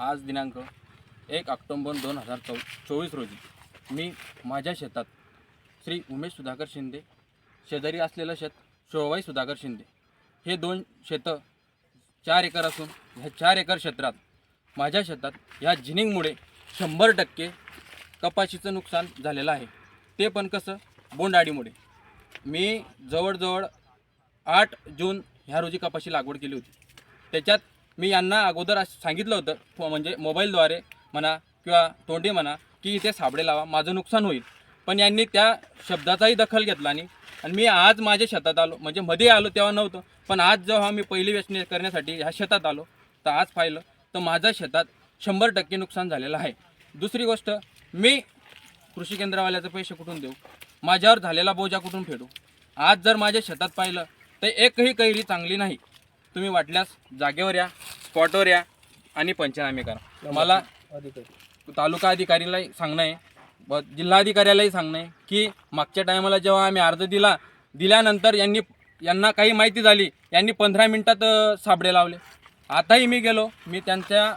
आज दिनांक एक ऑक्टोंबर दोन हजार चौ चोवीस रोजी. मी माझ्या शेतात श्री उमेश सुधाकर शिंदे शेजारी असलेलं शेत शोभाई सुधाकर शिंदे. हे दोन शेतं चार एकर असून ह्या चार एकर क्षेत्रात माझ्या शेतात ह्या जिनिंगमुळे शंभर टक्के कपाशीचं नुकसान झालेलं आहे. ते पण कसं? बोंडआळीमुळे मी जवळजवळ आठ जून ह्या रोजी कपाशी लागवड केली होती. त्याच्यात मी यांना अगोदर असं सांगितलं होतं म्हणजे मोबाईलद्वारे म्हणा किंवा तोंडी म्हणा की इथे साबडे लावा माझं नुकसान होईल. पण यांनी त्या शब्दाचाही दखल घेतला आणि मी आज माझ्या शेतात आलो. म्हणजे मध्ये आलो तेव्हा नव्हतं पण आज जेव्हा मी पहिली वेचणी करण्यासाठी ह्या शेतात आलो तर आज पाहिलं तर माझ्या शेतात शंभर टक्के नुकसान झालेलं आहे. दुसरी गोष्ट मी कृषी केंद्रवाल्याचे पैसे कुठून देऊ? माझ्यावर झालेला बोजा कुठून फेडू? आज जर माझ्या शेतात पाहिलं तर एकही कैरी चांगली नाही. तुम्ही वाटल्यास जागेवर या. स्पॉटवर या आणि पंचनामे करा. मला तालुका अधिकारीलाही सांगणं आहे. व जिल्हाधिकाऱ्यालाही सांगणं आहे की मागच्या टायमाला जेव्हा आम्ही अर्ज दिला दिल्यानंतर यांनी यांना काही माहिती झाली यांनी पंधरा मिनिटात साबडे लावले. आताही मी गेलो मी त्यांच्या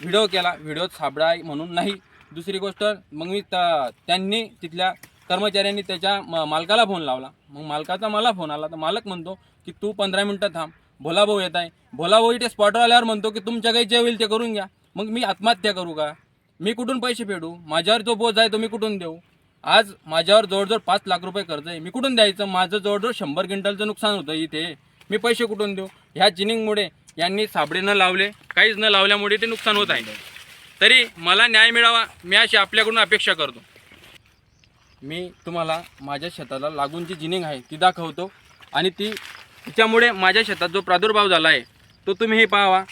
व्हिडिओ केला. व्हिडिओत साबडा म्हणून नाही. दुसरी गोष्ट मग मी त्या- त्यांनी तिथल्या कर्मचाऱ्यांनी त्याच्या म- मालकाला फोन लावला. मग मालकाचा मला फोन आला. तर मालक म्हणतो की तू पंधरा मिनटं थांब. भोलाभाऊ येत आहे. भोलाभाऊ इथे स्पॉटवर आल्यावर म्हणतो की तुमच्या काही जे होईल ते करून घ्या. मग मी आत्महत्या करू का? मी कुठून पैसे फेडू? माझ्यावर जो बोज आहे तो मी कुठून देऊ? आज माझ्यावर जवळजवळ पाच लाख रुपये कर्ज आहे. मी कुठून द्यायचं? माझं जवळजवळ शंभर क्विंटलचं नुकसान होतं इथे. मी पैसे कुठून देऊ? ह्या जिनिंगमुळे यांनी साबडे न लावले काहीच न लावल्यामुळे ते नुकसान होत आहे. तरी मला न्याय मिळावा मी अशी आपल्याकडून अपेक्षा करतो. मी तुम्हाला माझ्या शेताला लागून जी जिनिंग आहे ती दाखवतो आणि ती तिच्यामुळे माझ्या शेतात जो प्रादुर्भाव झाला आहे तो तुम्हीही पाहावा.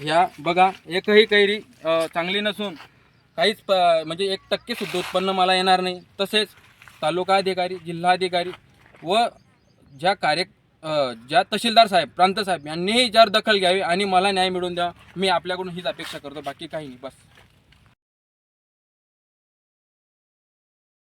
ह्या बघा एकही कैरी चांगली नसून काहीच प म्हणजे एक टक्केसुद्धा उत्पन्न मला येणार नाही. तसेच तालुका अधिकारी जिल्हा अधिकारी व ज्या कार्य ज्या तहसीलदार साहेब प्रांत साहेब यांनीही ज्यावर दखल घ्यावी आणि मला न्याय मिळवून द्या मी आपल्याकडून हीच अपेक्षा करतो. बाकी काही नाही. बस.